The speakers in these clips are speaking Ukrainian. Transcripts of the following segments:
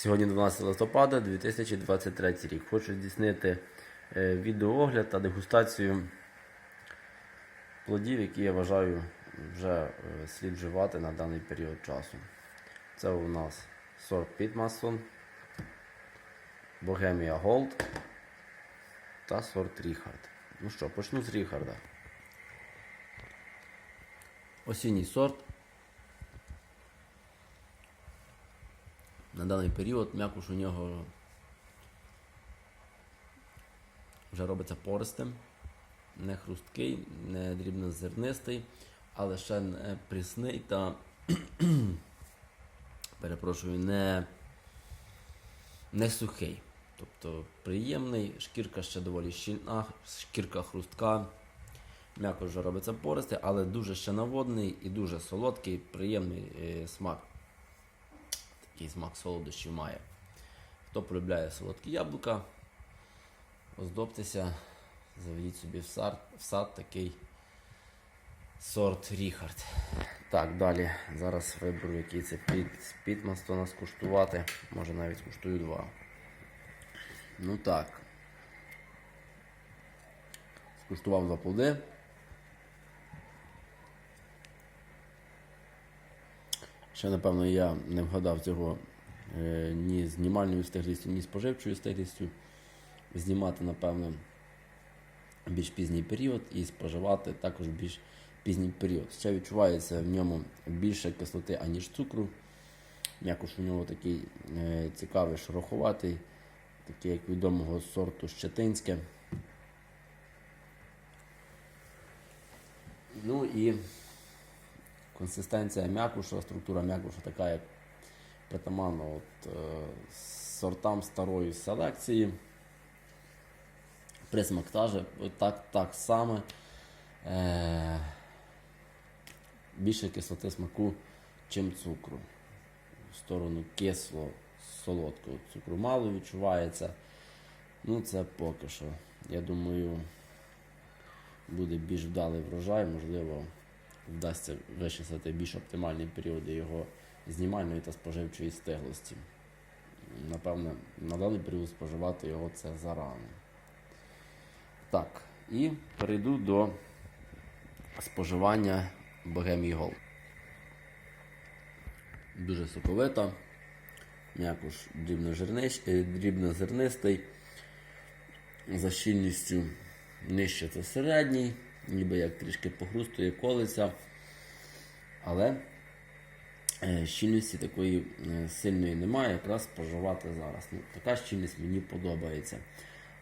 Сьогодні 12 листопада 2023 рік. Хочу здійснити е, відеоогляд та дегустацію плодів, які я вважаю вже е, слід вживати на даний період часу. Це у нас сорт Підмасон, Богемія Голд та сорт Ріхард. Ну що, почну з Ріхарда. Осінній сорт. На даний період м'якуш у нього вже робиться пористим, не хрусткий, не дрібнозернистий, але ще не прісний та перепрошую, не, не сухий. Тобто приємний, шкірка ще доволі щільна, шкірка хрустка. М'яко вже робиться пористий, але дуже ще наводний і дуже солодкий, приємний е, смак такий смак солодощів має. Хто полюбляє солодкі яблука, оздобтеся, заведіть собі в сад, в сад такий сорт Ріхард. Так, далі. Зараз виберу, який це під, підмасто скуштувати. Може навіть скуштую два. Ну так. Скуштував два плоди. Ще, напевно, я не вгадав цього е, ні з знімальною стиглістю, ні з споживчою стиглістю. Знімати, напевно, більш пізній період і споживати також більш пізній період. Ще відчувається в ньому більше кислоти, аніж цукру. М'якош у нього такий е, цікавий, шероховатий, такий, як відомого сорту Щетинське. Ну і консистенція м'якуша, структура м'якуша така, як притаманна от, е, сортам старої селекції. Присмак теж так, так само. Е, більше кислоти смаку, чим цукру. В сторону кисло, солодкого. Цукру мало відчувається. Ну, це поки що. Я думаю, буде більш вдалий врожай, можливо, вдасться вичислити більш оптимальні періоди його знімальної та споживчої стиглості. Напевне, на даний період споживати його це зарано. Так, і перейду до споживання Bohemian Gold. Дуже соковита, дрібножирнич- е, дрібнозернистий, за щільністю нижче це середній, ніби як трішки похрустує колиця, але е, щільності такої е, сильної немає, якраз споживати зараз. Ну, така щільність мені подобається.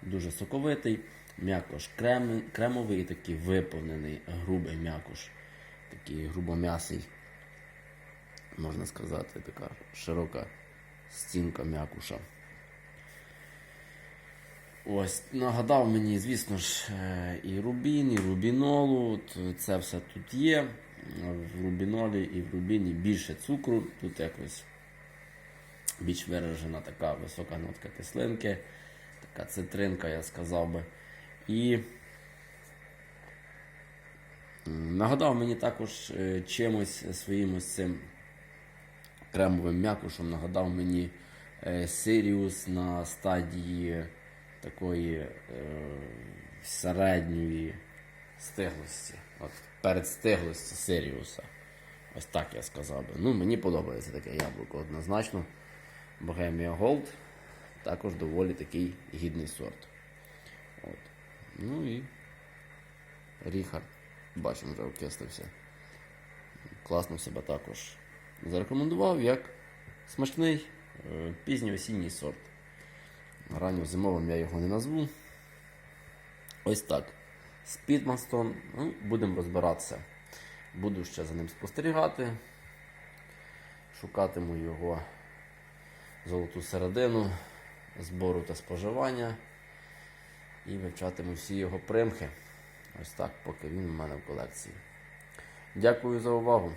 Дуже соковитий, м'якош крем, кремовий і такий виповнений, грубий м'якош, такий грубом'ясий, можна сказати, така широка стінка м'якуша. Ось, нагадав мені, звісно ж, е, і рубін, і рубінолу. Це все тут є. В рубінолі і в рубіні більше цукру. Тут якось більш виражена така висока нотка кислинки, така цитринка, я сказав би. І нагадав мені також е, чимось своїм ось цим кремовим м'якушем, нагадав мені е, Сиріус на стадії такої е, середньої стиглості. От перед стиглості Сиріуса. Ось так я сказав би. Ну, мені подобається таке яблуко однозначно. Bohemia Gold також доволі такий гідний сорт. От. Ну і Ріхард. Бачимо, вже окислився. Класно себе також зарекомендував як смачний е, пізній осінній сорт. Ранньо зимовим я його не назву. Ось так. Спідмастон. Ну, будемо розбиратися. Буду ще за ним спостерігати. Шукатиму його золоту середину збору та споживання. І вивчатиму всі його примхи. Ось так, поки він у мене в колекції. Дякую за увагу.